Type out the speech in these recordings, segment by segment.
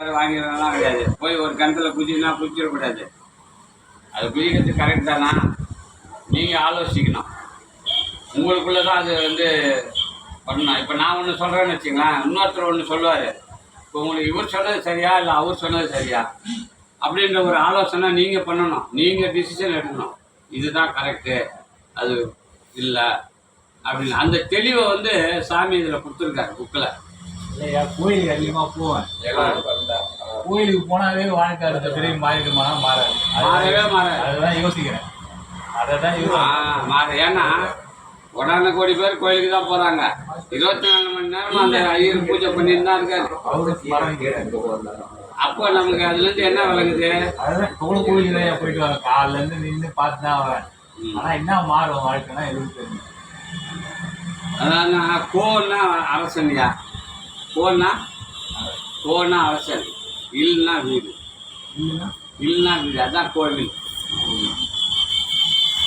வாங்கிடலாம் கிடையாது. போய் ஒரு கிணத்துல குதினா குதிச்சிடக்கூடாது அது குதிக்கிறது கரெக்ட் தானா? நீங்கள் ஆலோசிக்கணும். உங்களுக்குள்ள தான் அது வந்து பண்ணணும். இப்போ நான் ஒன்று சொல்கிறேன்னு வச்சுங்களேன் இன்னொருத்தர் ஒன்று சொல்லுவார். இப்போ உங்களுக்கு இவர் சொன்னது சரியா? இல்லை அவர் சொன்னது சரியா? அப்படின்ற ஒரு ஆலோசனை நீங்கள் பண்ணணும். நீங்கள் டிசிஷன் எடுக்கணும். இதுதான் கரெக்டு அது இல்லை. அப்படின்னு. அந்த தெளிவை வந்து சாமி இதில் கொடுத்துருக்காரு புக்கில் இல்லையா? கோயிலுக்கு அதிகமா போவேன். கோயிலுக்கு போனாவே வாழ்க்கை அடுத்த பிறகு மாறிடுமா? மாறாது. மாறவே மாறாது. அதுதான் யோசிக்கிறேன். அதை தான் மாறு. ஏன்னா உடான கோடி பேர் கோயிலுக்கு தான் போறாங்க. இருபத்தி நாலு மணி நேரம் அந்த ஐயர் பூஜை பண்ணிட்டு தான் இருக்காரு. அவருக்கு அப்போ நமக்கு அதுல இருந்து என்ன விளங்குது? அதுதான் கோவில் கோயிலுக்கு போயிட்டு வரேன் காலைல இருந்து நின்று பார்த்து தான் வரேன் ம். ஆனா என்ன மாறும் வாழ்க்கைனா எதுவும் தெரியும் அதான் கோன்னா அரசன்யா? கோன்னா கோன்னா அரசன் இல்லைன்னா வீடு. இல்லைன்னா? வீடு. அதான் கோவில்.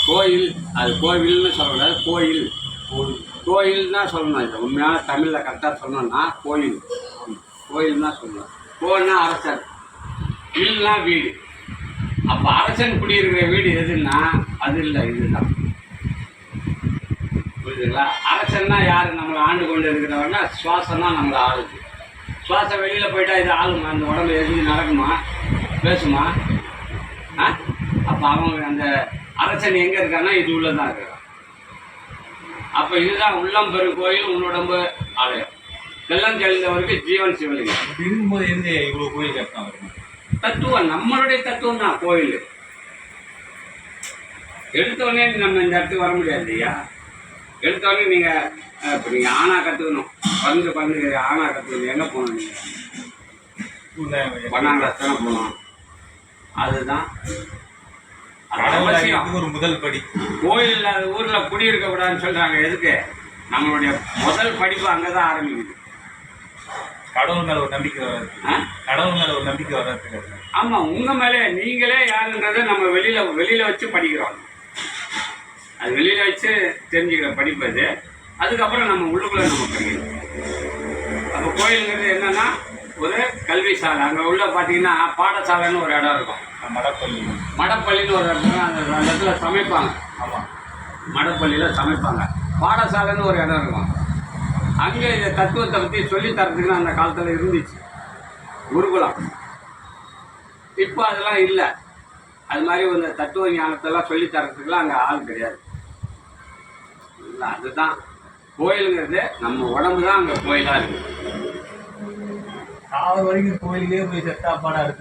கோயில் அது கோவில்னு சொல்லக்கூடாது கோயில். கோயில் தான் சொல்லணும் இது. உண்மையான தமிழில் கரெக்டாக சொல்லணும்னா கோயில். கோயில் தான் சொல்லணும். கோன்னா அரசன் இல்லைன்னா வீடு. அப்போ அரசன் குடியிருக்கிற வீடு எதுன்னா அது இல்லை இதுதான். புரியுதுங்களா? அரசன்னா யார்? நம்மளை ஆண்டு கொண்டு இருக்கிறவன்னா சுவாசம் தான் நம்மளை ஆளுது சுவாசம் வெளியில் போயிட்டா இது ஆளுமா? அந்த உடம்பு எதுவும் நடக்குமா? பேசுமா? ஆ? அப்போ அவங்க அந்த அரசன் எங்கே இருக்கான்னா இது உள்ள தான் இருக்கிறான் அப்போ இதுதான் உள்ளம் பெரு கோயில் உன்னோடம்பு ஆலயம் வெள்ளம் தெளிந்தவருக்கு ஜீவன் சிவலிங்கம். இருக்கும்போது எதுக்கு இவ்வளவு கோயில் வருங்க தத்துவம் நம்மளுடைய தத்துவம் தான் கோயில். எடுத்தோடனே நம்ம இந்த இடத்துக்கு வர முடியாது இல்லையா? எடுத்தோடனே நீங்கள் இப்போ நீங்கள் ஆனா கற்றுக்கணும் குழந்தை குழந்தைங்க ஆனா கற்றுக்கணும் எங்கே போகணும் நீங்கள் பன்னாங்கிளாஸ் தானே போகணும். அதுதான். ஒரு முதல் படி. கோயில் இல்லாத ஊரில் குடியிருக்க கூடாதுன்னு சொல்கிறாங்க எதுக்கு? நம்மளுடைய முதல் படிப்பு அங்கே தான் ஆரம்பிக்குது. கடவுள் மேல ஒரு நம்பிக்கை வர்றது. ஆ? கடவுள் மேல ஒரு நம்பிக்கை வர்றதுக்கு. ஆமாம் உங்கள் மேலே நீங்களே யாருன்றதை நம்ம வெளியில் வெளியில் வச்சு படிக்கிறோம். அது வெளியில் வச்சு தெரிஞ்சுக்கிற படிப்பு அது. அதுக்கப்புறம் நம்ம உள்ளுக்குள்ளே நம்ம படிக்கிறோம் அப்போ கோயிலுங்கிறது என்னன்னா ஒரு கல்வி சாலை. அங்கே உள்ள பார்த்தீங்கன்னா பாடசாலைன்னு ஒரு இடம் இருக்கும். மடப்பள்ளி. மடப்பள்ளின்னு ஒரு இடம். அந்த இடத்துல சமைப்பாங்க. ஆமா. மடப்பள்ளியில் சமைப்பாங்க. பாடசாலைன்னு ஒரு இடம் இருக்கும். அங்கே இந்த தத்துவத்தை பற்றி சொல்லித் தரதுக்குன்னு அந்த காலத்தில் இருந்துச்சு. குருகுலம். இப்போ அதெல்லாம் இல்லை. அது மாதிரி இந்த தத்துவ ஞானத்தெல்லாம் சொல்லித் தரதுக்குலாம் அங்கே ஆள் கிடையாது. இல்லை அதுதான் கோயிலுங்கிறது நம்ம உடம்பு தான் அங்கே கோயிலாக இருக்குது காலை வரைக்கும் கோயிலே போய் செத்தாப்பாடாக இருக்கு.